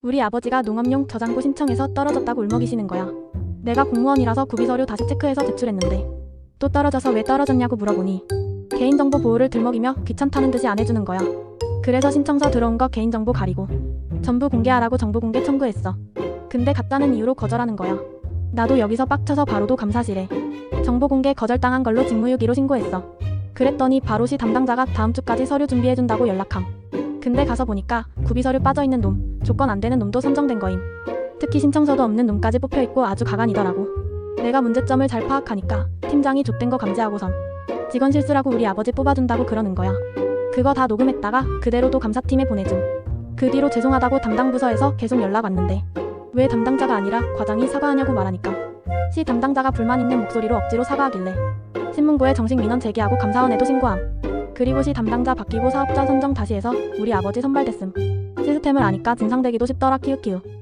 우리 아버지가 농업용 저장고 신청해서 떨어졌다고 울먹이시는 거야. 내가 공무원이라서 구비서류 다시 체크해서 제출했는데 또 떨어져서 왜 떨어졌냐고 물어보니 개인정보 보호를 들먹이며 귀찮다는 듯이 안 해주는 거야. 그래서 신청서 들어온 거 개인정보 가리고 전부 공개하라고 정보 공개 청구했어. 근데 갔다는 이유로 거절하는 거야. 나도 여기서 빡쳐서 바로도 감사실에 정보 공개 거절당한 걸로 직무유기로 신고했어. 그랬더니 바로시 담당자가 다음 주까지 서류 준비해준다고 연락함. 근데 가서 보니까 구비서류 빠져있는 놈, 조건 안 되는 놈도 선정된 거임. 특히 신청서도 없는 놈까지 뽑혀있고 아주 가관이더라고. 내가 문제점을 잘 파악하니까 팀장이 좆된 거 감지하고선 직원 실수라고 우리 아버지 뽑아준다고 그러는 거야. 그거 다 녹음했다가 그대로도 감사팀에 보내줌. 그 뒤로 죄송하다고 담당 부서에서 계속 연락 왔는데 왜 담당자가 아니라 과장이 사과하냐고 말하니까 시 담당자가 불만 있는 목소리로 억지로 사과하길래 신문고에 정식 민원 제기하고 감사원에도 신고함. 그리고 시 담당자 바뀌고 사업자 선정 다시 해서 우리 아버지 선발됐음. 시스템을 아니까 진상되기도 쉽더라 키읔키읔.